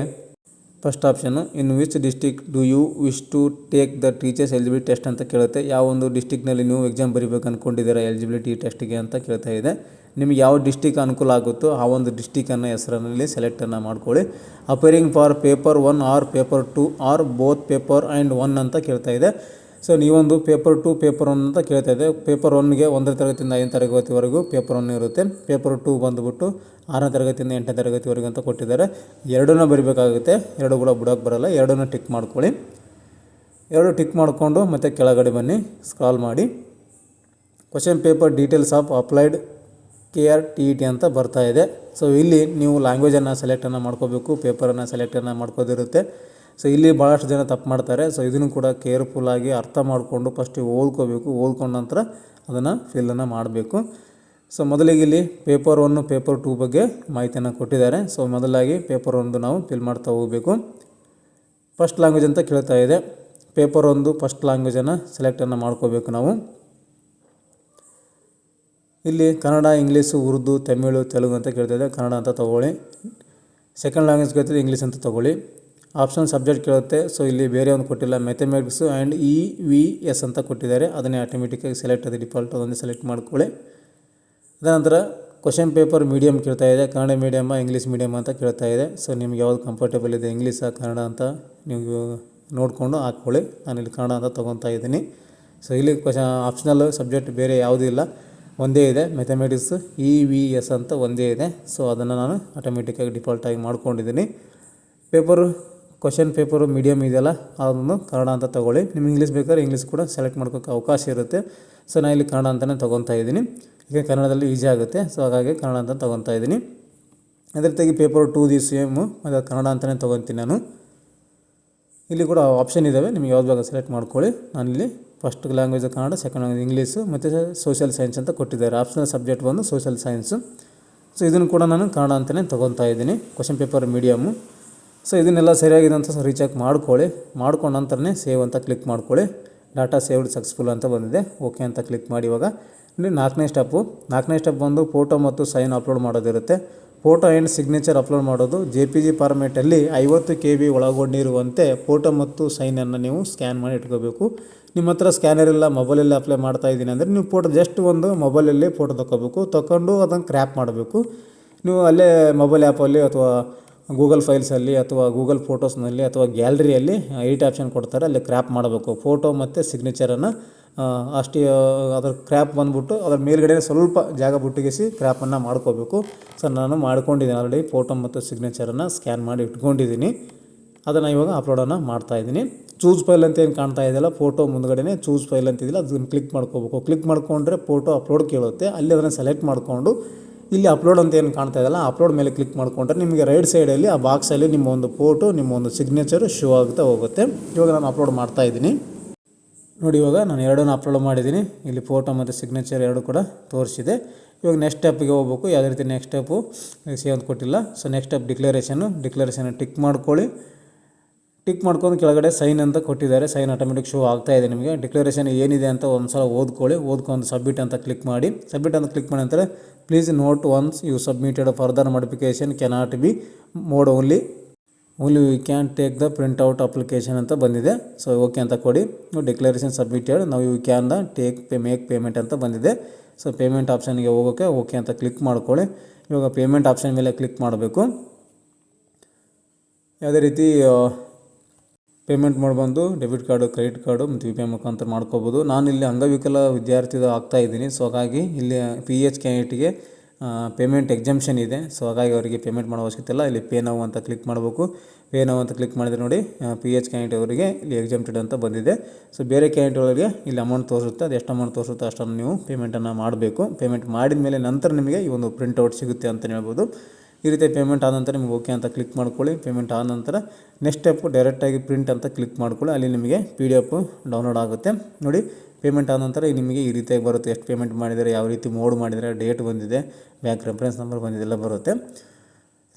Speaker 1: first option in which district do you wish to take the teachers eligibility test ಅಂತ ಕೇಳುತ್ತೆ. ಯಾವ ಒಂದು ಡಿಸ್ಟಿಕ್ನಲ್ಲಿ ನೀವು ಎಕ್ಸಾಮ್ ಬರೀಬೇಕು ಅಂದ್ಕೊಂಡಿದ್ದೀರಾ ಎಲಿಜಿಬಿಲಿಟಿ ಟೆಸ್ಟಿಗೆ ಅಂತ ಕೇಳ್ತಾ ಇದೆ. ನಿಮಗೆ ಯಾವ ಡಿಸ್ಟಿಕ್ ಅನುಕೂಲ ಆಗುತ್ತೋ ಆ ಒಂದು ಡಿಸ್ಟಿಕನ್ನು ಹೆಸರಿನಲ್ಲಿ ಸೆಲೆಕ್ಟನ್ನು ಮಾಡ್ಕೊಳ್ಳಿ. Appearing for paper one or paper two or both paper and one ಅಂತ ಕೇಳ್ತಾ ಇದೆ. ಸೊ ನೀವೊಂದು ಪೇಪರ್ ಟು ಪೇಪರ್ ಒನ್ ಅಂತ ಕೇಳ್ತಾ ಇದೆ. ಪೇಪರ್ ಒನ್ಗೆ ಒಂದನೇ ತರಗತಿಯಿಂದ ಐದನೇ ತರಗತಿವರೆಗೂ ಪೇಪರ್ ಒನ್ ಇರುತ್ತೆ. ಪೇಪರ್ ಟು ಬಂದುಬಿಟ್ಟು ಆರನೇ ತರಗತಿಯಿಂದ ಎಂಟನೇ ತರಗತಿವರೆಗೂ ಅಂತ ಕೊಟ್ಟಿದ್ದಾರೆ. ಎರಡನ್ನ ಬರಿಬೇಕಾಗುತ್ತೆ. ಎರಡು ಕೂಡ ಬಿಡೋಕೆ ಬರಲ್ಲ. ಎರಡನ್ನ ಟಿಕ್ ಮಾಡ್ಕೊಳ್ಳಿ. ಎರಡು ಟಿಕ್ ಮಾಡಿಕೊಂಡು ಮತ್ತೆ ಕೆಳಗಡೆ ಬನ್ನಿ. ಸ್ಕ್ರಾಲ್ ಮಾಡಿ. Question paper details of applied K R T E T ಅಂತ ಬರ್ತಾ ಇದೆ. ಸೊ ಇಲ್ಲಿ ನೀವು ಲ್ಯಾಂಗ್ವೇಜನ್ನು ಸೆಲೆಕ್ಟನ್ನು ಮಾಡ್ಕೋಬೇಕು ಪೇಪರನ್ನು ಸೆಲೆಕ್ಟನ್ನು ಮಾಡ್ಕೋದಿರುತ್ತೆ. ಸೊ ಇಲ್ಲಿ ಭಾಳಷ್ಟು ಜನ ತಪ್ಪು ಮಾಡ್ತಾರೆ. ಸೊ ಇದನ್ನು ಕೂಡ ಕೇರ್ಫುಲ್ಲಾಗಿ ಅರ್ಥ ಮಾಡಿಕೊಂಡು ಫಸ್ಟಿಗೆ ಓದ್ಕೋಬೇಕು. ಓದ್ಕೊಂಡ ನಂತರ ಅದನ್ನು ಫಿಲ್ಲನ್ನು ಮಾಡಬೇಕು. ಸೊ ಮೊದಲಿಗೆ ಇಲ್ಲಿ ಪೇಪರ್ ಒನ್ ಪೇಪರ್ ಟೂ ಬಗ್ಗೆ ಮಾಹಿತಿಯನ್ನು ಕೊಟ್ಟಿದ್ದಾರೆ. ಸೊ ಮೊದಲಾಗಿ ಪೇಪರ್ ಒಂದು ನಾವು ಫಿಲ್ ಮಾಡ್ತಾ ಹೋಗಬೇಕು. ಫಸ್ಟ್ ಲ್ಯಾಂಗ್ವೇಜ್ ಅಂತ ಕೇಳ್ತಾ ಇದೆ. ಪೇಪರ್ ಒಂದು ಫಸ್ಟ್ ಲ್ಯಾಂಗ್ವೇಜನ್ನು ಸೆಲೆಕ್ಟನ್ನು ಮಾಡ್ಕೋಬೇಕು ನಾವು. ಇಲ್ಲಿ ಕನ್ನಡ, ಇಂಗ್ಲೀಷು, ಉರ್ದು, ತಮಿಳು, ತೆಲುಗು ಅಂತ ಕೇಳ್ತಿದೆ ಕನ್ನಡ ಅಂತ ತೊಗೊಳ್ಳಿ. ಸೆಕೆಂಡ್ ಲ್ಯಾಂಗ್ವೇಜ್ ಕೇಳ್ತಿದೆ, ಇಂಗ್ಲೀಷ್ ಅಂತ ತೊಗೊಳ್ಳಿ. ಆಪ್ಷನ್ ಸಬ್ಜೆಕ್ಟ್ ಕೇಳುತ್ತೆ. ಸೊ ಇಲ್ಲಿ ಬೇರೆ ಒಂದು ಕೊಟ್ಟಿಲ್ಲ. Mathematics and E V S ಅಂತ ಕೊಟ್ಟಿದ್ದಾರೆ. ಅದನ್ನೇ ಆಟೋಮೆಟಿಕ್ಕಾಗಿ ಸೆಲೆಕ್ಟ್ ಅದು ಡಿಫಾಲ್ಟ್ ಅದನ್ನೇ ಸೆಲೆಕ್ಟ್ ಮಾಡ್ಕೊಳ್ಳಿ. ಅದನಂತರ ಕ್ವಶನ್ ಪೇಪರ್ ಮೀಡಿಯಮ್ ಕೇಳ್ತಾ ಇದೆ. ಕನ್ನಡ ಮೀಡಿಯಮ್ಮ ಇಂಗ್ಲೀಷ್ ಮೀಡಿಯಮ್ ಅಂತ ಕೇಳ್ತಾ ಇದೆ. ಸೊ ನಿಮ್ಗೆ ಯಾವುದು ಕಂಫರ್ಟೇಬಲ್ ಇದೆ? ಇಂಗ್ಲೀಷಾ, ಕನ್ನಡ ಅಂತ ನೀವು ನೋಡಿಕೊಂಡು ಹಾಕ್ಕೊಳ್ಳಿ. ಇಲ್ಲಿ ಕನ್ನಡ ಅಂತ ತೊಗೊತಾ ಇದ್ದೀನಿ. ಸೊ ಇಲ್ಲಿ ಕ್ವಶ ಆಪ್ಷನಲ್ ಸಬ್ಜೆಕ್ಟ್ ಬೇರೆ ಯಾವುದೂ ಇಲ್ಲ. ಒಂದೇ ಇದೆ ಮೆಥಮೆಟಿಕ್ಸ್ ಇ ವಿ ಎಸ್ ಅಂತ ಒಂದೇ ಇದೆ. ಸೊ ಅದನ್ನು ನಾನು ಆಟೋಮೆಟಿಕ್ಕಾಗಿ ಡಿಫಾಲ್ಟಾಗಿ ಮಾಡ್ಕೊಂಡಿದ್ದೀನಿ. ಪೇಪರು ಕ್ವಶನ್ ಪೇಪರು ಮೀಡಿಯಮ್ ಇದೆಯಲ್ಲ, ಅದನ್ನು ಕನ್ನಡ ಅಂತ ತೊಗೊಳ್ಳಿ. ನಿಮ್ಗೆ ಇಂಗ್ಲೀಷ್ ಬೇಕಾದ್ರೆ ಇಂಗ್ಲೀಷ್ ಕೂಡ ಸೆಲೆಕ್ಟ್ ಮಾಡ್ಕೋಕ್ಕೆ ಅವಕಾಶ ಇರುತ್ತೆ. ಸೊ ನಾನು ಇಲ್ಲಿ ಕನ್ನಡ ಅಂತಲೇ ತೊಗೊತಾ ಇದ್ದೀನಿ. ಈಗ ಕನ್ನಡದಲ್ಲಿ ಈಸಿ ಆಗುತ್ತೆ. ಸೊ ಹಾಗಾಗಿ ಕನ್ನಡ ಅಂತ ತೊಗೊತಾ ಇದ್ದೀನಿ. ಅದೇ ರೀತಿಯಾಗಿ ಪೇಪರ್ ಟೂ ದಿ ಸೇಮು ಅದು ಕನ್ನಡ ಅಂತಲೇ ತೊಗೊತೀನಿ ನಾನು. ಇಲ್ಲಿ ಕೂಡ ಆಪ್ಷನ್ ಇದ್ದಾವೆ ನಿಮಗೆ ಯಾವ್ದು ಬೇಕಾದ್ರೆ ಸೆಲೆಕ್ಟ್ ಮಾಡ್ಕೊಳ್ಳಿ. ನಾನಿಲ್ಲಿ first language Kannada second language English ಮತ್ತು ಸೋಷಿಯಲ್ ಸೈನ್ಸ್ ಅಂತ ಕೊಟ್ಟಿದ್ದಾರೆ. ಆಪ್ಷನಲ್ ಸಬ್ಜೆಕ್ಟ್ ಬಂದು ಸೋಷಿಯಲ್ ಸೈನ್ಸು ಸೊ ಇದನ್ನು ಕೂಡ ನಾನು ಕನ್ನಡ ಅಂತಲೇ ತೊಗೊತಾ ಇದ್ದೀನಿ. ಕ್ವಶನ್ ಪೇಪರ್ ಮೀಡಿಯಮ್ಮು ಸೊ ಇದನ್ನೆಲ್ಲ ಸರಿಯಾಗಿದೆ ಅಂತ ರೀಚೆಕ್ ಮಾಡ್ಕೊಳ್ಳಿ. ಮಾಡ್ಕೊಂಡ ನಂತರನೇ ಸೇವ್ ಅಂತ ಕ್ಲಿಕ್ ಮಾಡ್ಕೊಳ್ಳಿ. ಡಾಟಾ ಸೇವ್ಡ್ ಸಕ್ಸಸ್ಫುಲ್ ಅಂತ ಬಂದಿದೆ. ಓಕೆ ಅಂತ ಕ್ಲಿಕ್ ಮಾಡಿ ಇವಾಗ. ಇಲ್ಲಿ ನಾಲ್ಕನೇ ಸ್ಟೆಪ್ಪು ನಾಲ್ಕನೇ ಸ್ಟೆಪ್ ಬಂದು ಫೋಟೋ ಮತ್ತು ಸೈನ್ ಅಪ್ಲೋಡ್ ಮಾಡೋದಿರುತ್ತೆ. ಫೋಟೋ ಆ್ಯಂಡ್ ಸಿಗ್ನೇಚರ್ ಅಪ್ಲೋಡ್ ಮಾಡೋದು ಜೆ ಪಿ ಜಿ ಫಾರ್ಮೇಟಲ್ಲಿ ಐವತ್ತು ಕೆ ಬಿ ಒಳಗೊಂಡಿರುವಂತೆ ಫೋಟೋ ಮತ್ತು ಸೈನನ್ನು ನೀವು ಸ್ಕ್ಯಾನ್ ಮಾಡಿ ಇಟ್ಕೋಬೇಕು. ನಿಮ್ಮ ಹತ್ರ ಸ್ಕ್ಯಾನರ್ ಇಲ್ಲ ಮೊಬೈಲಲ್ಲಿ ಅಪ್ಲೈ ಮಾಡ್ತಾ ಇದ್ದೀನಿ ಅಂದರೆ ನೀವು ಫೋಟೋ ಜಸ್ಟ್ ಒಂದು ಮೊಬೈಲಲ್ಲಿ ಫೋಟೋ ತೊಗೋಬೇಕು ತೊಗೊಂಡು ಅದನ್ನು ಕ್ರ್ಯಾಪ್ ಮಾಡಬೇಕು. ನೀವು ಅಲ್ಲೇ ಮೊಬೈಲ್ ಆ್ಯಪಲ್ಲಿ ಅಥವಾ ಗೂಗಲ್ ಫೈಲ್ಸಲ್ಲಿ ಅಥವಾ ಗೂಗಲ್ ಫೋಟೋಸ್ನಲ್ಲಿ ಅಥವಾ ಗ್ಯಾಲರಿಯಲ್ಲಿ ಏಟ್ ಆಪ್ಷನ್ ಕೊಡ್ತಾರೆ, ಅಲ್ಲಿ ಕ್ರ್ಯಾಪ್ ಮಾಡಬೇಕು. ಫೋಟೋ ಮತ್ತು ಸಿಗ್ನೇಚರನ್ನು ಅಷ್ಟೇ ಅದ್ರ ಕ್ರ್ಯಾಪ್ ಬಂದ್ಬಿಟ್ಟು ಅದ್ರ ಮೇಲ್ಗಡೆ ಸ್ವಲ್ಪ ಜಾಗ ಬುಟ್ಟಿಗೆಸಿ ಕ್ರ್ಯಾಪನ್ನು ಮಾಡ್ಕೋಬೇಕು. ಸೊ ನಾನು ಮಾಡ್ಕೊಂಡಿದ್ದೀನಿ ಆಲ್ರೆಡಿ ಫೋಟೋ ಮತ್ತು ಸಿಗ್ನೇಚರನ್ನು ಸ್ಕ್ಯಾನ್ ಮಾಡಿ ಇಟ್ಕೊಂಡಿದ್ದೀನಿ. ಅದನ್ನು ಇವಾಗ ಅಪ್ಲೋಡನ್ನು ಮಾಡ್ತಾಯಿದ್ದೀನಿ ಚೂಸ್ ಫೈಲ್ ಅಂತ ಏನು ಕಾಣ್ತಾ ಇದೆಯಲ್ಲ ಫೋಟೋ ಮುಂದ್ಗಡೆ ಚೂಸ್ ಫೈಲ್ ಅಂತಿದೆಯಲ್ಲ ಅದನ್ನು ಕ್ಲಿಕ್ ಮಾಡ್ಕೋಬೇಕು. ಕ್ಲಿಕ್ ಮಾಡ್ಕೊಂಡ್ರೆ ಫೋಟೋ ಅಪ್ಲೋಡ್ ಕೇಳುತ್ತೆ. ಅಲ್ಲಿ ಅದನ್ನು ಸೆಲೆಕ್ಟ್ ಮಾಡಿಕೊಂಡು, ಇಲ್ಲಿ ಅಪ್ಲೋಡ್ ಅಂತ ಏನು ಕಾಣ್ತಾ ಇದೆಯಲ್ಲ ಅಪ್ಲೋಡ್ ಮೇಲೆ ಕ್ಲಿಕ್ ಮಾಡಿಕೊಂಡ್ರೆ ನಿಮಗೆ ರೈಟ್ ಸೈಡಲ್ಲಿ ಆ ಬಾಕ್ಸಲ್ಲಿ ನಿಮ್ಮ ಒಂದು ಫೋಟೋ ನಿಮ್ಮ ಒಂದು ಸಿಗ್ನೇಚರು ಶೋ ಆಗ್ತಾ ಹೋಗುತ್ತೆ. ಇವಾಗ ನಾನು ಅಪ್ಲೋಡ್ ಮಾಡ್ತಾ ಇದ್ದೀನಿ. ನೋಡಿ ಇವಾಗ ನಾನು ಎರಡನ್ನು ಅಪ್ಲೋಡ್ ಮಾಡಿದ್ದೀನಿ. ಇಲ್ಲಿ ಫೋಟೋ ಮತ್ತು ಸಿಗ್ನೇಚರ್ ಎರಡು ಕೂಡ ತೋರಿಸಿದೆ. ಇವಾಗ ನೆಕ್ಸ್ಟ್ ಸ್ಟೆಪ್ಗೆ ಹೋಗ್ಬೇಕು. ಯಾವುದೇ ರೀತಿ ನೆಕ್ಸ್ಟ್ ಸ್ಟೆಪ್ಪು ಸೇವ್ ಅಂತ ಕೊಟ್ಟಿಲ್ಲ. So next step declaration declaration tick ಮಾಡ್ಕೊಳ್ಳಿ. ಟಿಕ್ ಮಾಡ್ಕೊಂಡು ಕೆಳಗಡೆ ಸೈನ್ ಅಂತ ಕೊಟ್ಟಿದ್ದಾರೆ. ಸೈನ್ ಆಟೋಮೆಟಿಕ್ ಶೋ ಆಗ್ತಾ ಇದೆ ನಿಮಗೆ. ಡಿಕ್ಲರೇಷನ್ ಏನಿದೆ ಅಂತ ಒಂದು ಸಲ ಓದ್ಕೊಳ್ಳಿ. ಓದ್ಕೊಂಡು ಸಬ್ಮಿಟ್ ಅಂತ ಕ್ಲಿಕ್ ಮಾಡಿ. ಸಬ್ಮಿಟ್ ಅಂತ ಕ್ಲಿಕ್ ಮಾಡಿ ಅಂತಾರೆ. Please note once you submitted further modification cannot be made only only you can take the print out application ಅಂತ ಬಂದಿದೆ. ಸೊ ಓಕೆ ಅಂತ ಕೊಡಿ. ಡಿಕ್ಲರೇಷನ್ ಸಬ್ಮಿಟೆಡ್ ನಾವು you can the take pay make payment ಅಂತ ಬಂದಿದೆ. So payment ಆಪ್ಷನ್ಗೆ ಹೋಗೋಕ್ಕೆ okay ಅಂತ click ಮಾಡ್ಕೊಳ್ಳಿ. ಇವಾಗ ಪೇಮೆಂಟ್ ಆಪ್ಷನ್ ಮೇಲೆ ಕ್ಲಿಕ್ ಮಾಡಬೇಕು. ಯಾವುದೇ ರೀತಿ ಪೇಮೆಂಟ್ ಮಾಡಿ ಬಂದು ಡೆಬಿಟ್ ಕಾರ್ಡು, ಕ್ರೆಡಿಟ್ ಕಾರ್ಡು ಮತ್ತು ಯು ಪಿ ಐ ಮುಖಾಂತರ ಮಾಡ್ಕೋಬೋದು. ನಾನು ಇಲ್ಲಿ ಅಂಗವಿಕಲ ವಿದ್ಯಾರ್ಥಿದ ಆಗ್ತಾ ಇದ್ದೀನಿ. ಸೊ ಹಾಗಾಗಿ ಇಲ್ಲಿ ಪಿ ಎಚ್ ಕ್ಯಾಂಡಿಡೇಟ್ಗೆ ಪೇಮೆಂಟ್ ಎಕ್ಸಮ್ಷನ್ ಇದೆ. ಸೊ ಹಾಗಾಗಿ ಅವರಿಗೆ ಪೇಮೆಂಟ್ ಮಾಡೋ ಅವಶ್ಯಕತೆ ಇಲ್ಲ. ಇಲ್ಲಿ ಪೇ ನಾವು ಅಂತ ಕ್ಲಿಕ್ ಮಾಡಬೇಕು. ಪೇ ನಾವು ಅಂತ ಕ್ಲಿಕ್ ಮಾಡಿದ್ರೆ ನೋಡಿ ಪಿ ಎಚ್ ಕ್ಯಾಂಡಿಡೇಟ್ ಅವರಿಗೆ ಇಲ್ಲಿ ಎಕ್ಸಮ್ಟೆಡ್ ಅಂತ ಬಂದಿದೆ. ಸೊ ಬೇರೆ ಕ್ಯಾಂಡಿಡೇಟ್ ಅವರಿಗೆ ಇಲ್ಲಿ ಅಮೌಂಟ್ ತೋರಿಸುತ್ತೆ. ಅದು ಎಷ್ಟು ಅಮೌಂಟ್ ತೋರಿಸುತ್ತೆ ಅಷ್ಟನ್ನು ನೀವು ಪೇಮೆಂಟನ್ನು ಮಾಡಬೇಕು. ಪೇಮೆಂಟ್ ಮಾಡಿದ ಮೇಲೆ ನಂತರ ನಿಮಗೆ ಈ ಒಂದು ಪ್ರಿಂಟ್ಔಟ್ ಸಿಗುತ್ತೆ ಅಂತಲೇ ಹೇಳ್ಬೋದು. ಈ ರೀತಿ ಪೇಮೆಂಟ್ ಆದ ನಂತರ ನಿಮಗೆ ಓಕೆ ಅಂತ ಕ್ಲಿಕ್ ಮಾಡ್ಕೊಳ್ಳಿ. ಪೇಮೆಂಟ್ ಆದ ನಂತರ ನೆಕ್ಸ್ಟ್ ಸ್ಟೆಪ್ ಡೈರೆಕ್ಟಾಗಿ ಪ್ರಿಂಟ್ ಅಂತ ಕ್ಲಿಕ್ ಮಾಡ್ಕೊಳ್ಳಿ. ಅಲ್ಲಿ ನಿಮಗೆ ಪಿ ಡಿ ಎಫ್ ಡೌನ್ಲೋಡ್ ಆಗುತ್ತೆ. ನೋಡಿ ಪೇಮೆಂಟ್ ಆದ ನಂತರ ನಿಮಗೆ ಈ ರೀತಿಯಾಗಿ ಬರುತ್ತೆ. ಎಷ್ಟು ಪೇಮೆಂಟ್ ಮಾಡಿದರೆ ಯಾವ ರೀತಿ ಮೋಡ್ ಮಾಡಿದರೆ ಡೇಟ್ ಬಂದಿದೆ ಬ್ಯಾಂಕ್ ರೆಫರೆನ್ಸ್ ನಂಬರ್ ಬಂದಿದೆ, ಎಲ್ಲ ಬರುತ್ತೆ.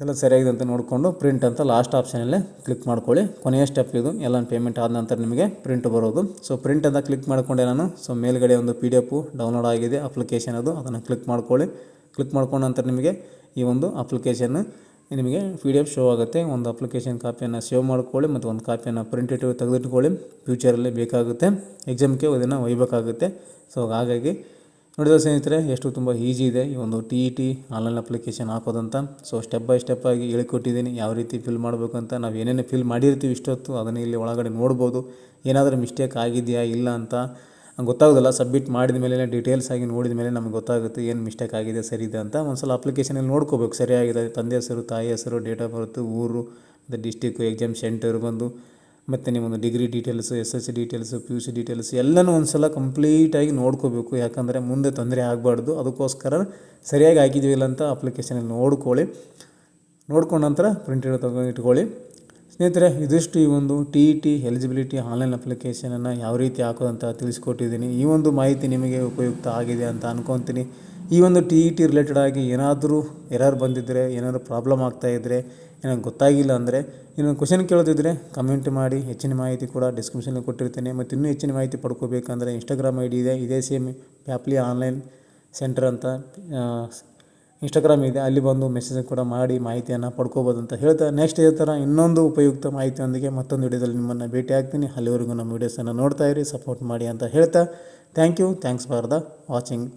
Speaker 1: ಎಲ್ಲ ಸರಿಯಾಗಿದೆ ಅಂತ ನೋಡಿಕೊಂಡು ಪ್ರಿಂಟ್ ಅಂತ ಲಾಸ್ಟ್ ಆಪ್ಷನಲ್ಲೇ ಕ್ಲಿಕ್ ಮಾಡ್ಕೊಳ್ಳಿ. ಕೊನೆಯ ಸ್ಟೆಪ್ ಇದು. ಎಲ್ಲ ಪೇಮೆಂಟ್ ಆದ ನಂತರ ನಿಮಗೆ ಪ್ರಿಂಟ್ ಬರೋದು. ಸೊ ಪ್ರಿಂಟ್ ಅಂತ ಕ್ಲಿಕ್ ಮಾಡಿಕೊಂಡೆ ನಾನು. ಸೊ ಮೇಲ್ಗಡೆ ಒಂದು ಪಿ ಡಿ ಎಫ್ ಡೌನ್ಲೋಡ್ ಆಗಿದೆ ಅಪ್ಲಿಕೇಶನ್ ಅದು. ಅದನ್ನು ಕ್ಲಿಕ್ ಮಾಡ್ಕೊಳ್ಳಿ. ಕ್ಲಿಕ್ ಮಾಡ್ಕೊಂಡ ನಂತರ ನಿಮಗೆ ಈ ಒಂದು ಅಪ್ಲಿಕೇಶನ್ ನಿಮಗೆ ಪಿ ಡಿ ಎಫ್ ಶೋ ಆಗುತ್ತೆ. ಒಂದು ಅಪ್ಲಿಕೇಶನ್ ಕಾಪಿಯನ್ನು ಸೇವ್ ಮಾಡ್ಕೊಳ್ಳಿ ಮತ್ತು ಒಂದು ಕಾಪಿಯನ್ನು ಪ್ರಿಂಟ್ ಇಟ್ಟು ತೆಗೆದಿಟ್ಕೊಳ್ಳಿ. ಫ್ಯೂಚರಲ್ಲಿ ಬೇಕಾಗುತ್ತೆ. ಎಕ್ಸಾಮ್ಗೆ ಇದನ್ನು ಒಯ್ಬೇಕಾಗುತ್ತೆ. ಸೊ ಹಾಗಾಗಿ ನೋಡಿದ ಸ್ನೇಹಿತರೆ, ಎಷ್ಟು ತುಂಬ ಈಸಿ ಇದೆ ಈ ಒಂದು T E T online application ಹಾಕೋದಂತ. So step by step ಆಗಿ ಹೇಳಿಕೊಟ್ಟಿದ್ದೀನಿ ಯಾವ ರೀತಿ ಫಿಲ್ ಮಾಡಬೇಕು ಅಂತ. ನಾವು ಏನೇನು ಫಿಲ್ ಮಾಡಿರ್ತೀವಿ ಇಷ್ಟೊತ್ತು ಅದನ್ನು ಇಲ್ಲಿ ಒಳಗಡೆ ನೋಡ್ಬೋದು. ಏನಾದರೂ ಮಿಸ್ಟೇಕ್ ಆಗಿದೆಯಾ, ಇಲ್ಲ ಅಂತ. ಗೊತ್ತಾಗೋದಿಲ್ಲ. ಸಬ್ಮಿಟ್ ಮಾಡಿದ ಮೇಲೆ ಡೀಟೇಲ್ಸ್ ಆಗಿ ನೋಡಿದ ಮೇಲೆ ನಮ್ಗೆ ಗೊತ್ತಾಗುತ್ತೆ ಏನು ಮಿಸ್ಟೇಕ್ ಆಗಿದೆ, ಸರಿ ಇದೆ ಅಂತ. ಒಂದು ಸಲ ಅಪ್ಲಿಕೇಶನಲ್ಲಿ ನೋಡ್ಕೋಬೇಕು. ಸರಿಯಾಗಿದೆ. ತಂದೆ ಹೆಸರು, ತಾಯಿ ಹೆಸರು ಡೇಟ್ ಆಫ್ ಬರ್ತು ಊರು ಮತ್ತು ಡಿಸ್ಟಿಕ್ಕು ಎಕ್ಸಾಮ್ ಸೆಂಟರ್ ಬಂದು ಮತ್ತು ನಿಮ್ಮೊಂದು degree details S S C details P U C details ಎಲ್ಲನೂ ಒಂದು ಸಲ ಕಂಪ್ಲೀಟಾಗಿ ನೋಡ್ಕೋಬೇಕು. ಯಾಕಂದರೆ ಮುಂದೆ ತೊಂದರೆ ಆಗಬಾರ್ದು. ಅದಕ್ಕೋಸ್ಕರ ಸರಿಯಾಗಿ ಹಾಕಿದ್ದೀವಿಲ್ಲ ಅಂತ ಅಪ್ಲಿಕೇಶನಲ್ಲಿ ನೋಡ್ಕೊಳ್ಳಿ. ನೋಡ್ಕೊಂಡ ನಂತರ ಪ್ರಿಂಟೆಡ್ ತಗೊಂಡು ಇಟ್ಕೊಳ್ಳಿ. ಸ್ನೇಹಿತರೆ, ಇದಿಷ್ಟು ಈ ಒಂದು T E T eligibility online ಅಪ್ಲಿಕೇಶನನ್ನು ಯಾವ ರೀತಿ ಹಾಕೋದಂತ ತಿಳಿಸ್ಕೊಟ್ಟಿದ್ದೀನಿ. ಈ ಒಂದು ಮಾಹಿತಿ ನಿಮಗೆ ಉಪಯುಕ್ತ ಆಗಿದೆ ಅಂತ ಅನ್ಕೊತೀನಿ. ಈ ಒಂದು ಟಿ ಇ ಟಿ ರಿಲೇಟೆಡ್ ಆಗಿ ಏನಾದರೂ ಎರರ್ ಬಂದಿದ್ದರೆ ಏನಾದರೂ ಪ್ರಾಬ್ಲಮ್ ಆಗ್ತಾಯಿದ್ರೆ ಏನಾದ್ರು ಗೊತ್ತಾಗಿಲ್ಲ ಅಂದರೆ, ಇನ್ನೊಂದು ಕ್ವಶನ್ ಕೇಳೋದಿದ್ದರೆ ಕಮೆಂಟ್ ಮಾಡಿ. ಹೆಚ್ಚಿನ ಮಾಹಿತಿ ಕೂಡ ಡಿಸ್ಕ್ರಿಪ್ಷನಲ್ಲಿ ಕೊಟ್ಟಿರ್ತೇನೆ. ಮತ್ತು ಇನ್ನೂ ಹೆಚ್ಚಿನ ಮಾಹಿತಿ ಪಡ್ಕೋಬೇಕಂದ್ರೆ ಇನ್ಸ್ಟಾಗ್ರಾಮ್ ಐ ಡಿ ಇದೆ. ಇದೇ ಸೇಮ್ ಪ್ಯಾಪ್ಲಿ ಆನ್ಲೈನ್ ಸೆಂಟರ್ ಅಂತ ಇನ್ಸ್ಟಾಗ್ರಾಮ್ ಇದೆ, ಅಲ್ಲಿ ಬಂದು ಮೆಸೇಜ್ ಕೂಡ ಮಾಡಿ ಮಾಹಿತಿಯನ್ನು ಪಡ್ಕೋಬೋದು ಅಂತ ಹೇಳ್ತಾ ನೆಕ್ಸ್ಟ್ ಇದೇ ಥರ ಇನ್ನೊಂದು ಉಪಯುಕ್ತ ಮಾಹಿತಿಯೊಂದಿಗೆ ಮತ್ತೊಂದು ವಿಡಿಯೋದಲ್ಲಿ ನಿಮ್ಮನ್ನು ಭೇಟಿ ಆಗ್ತೀನಿ. ಅಲ್ಲಿವರೆಗೂ ನಮ್ಮ ವೀಡಿಯೋಸನ್ನು ನೋಡ್ತಾ ಇರಿ ಸಪೋರ್ಟ್ ಮಾಡಿ ಅಂತ ಹೇಳ್ತಾ thank you thanks for the watching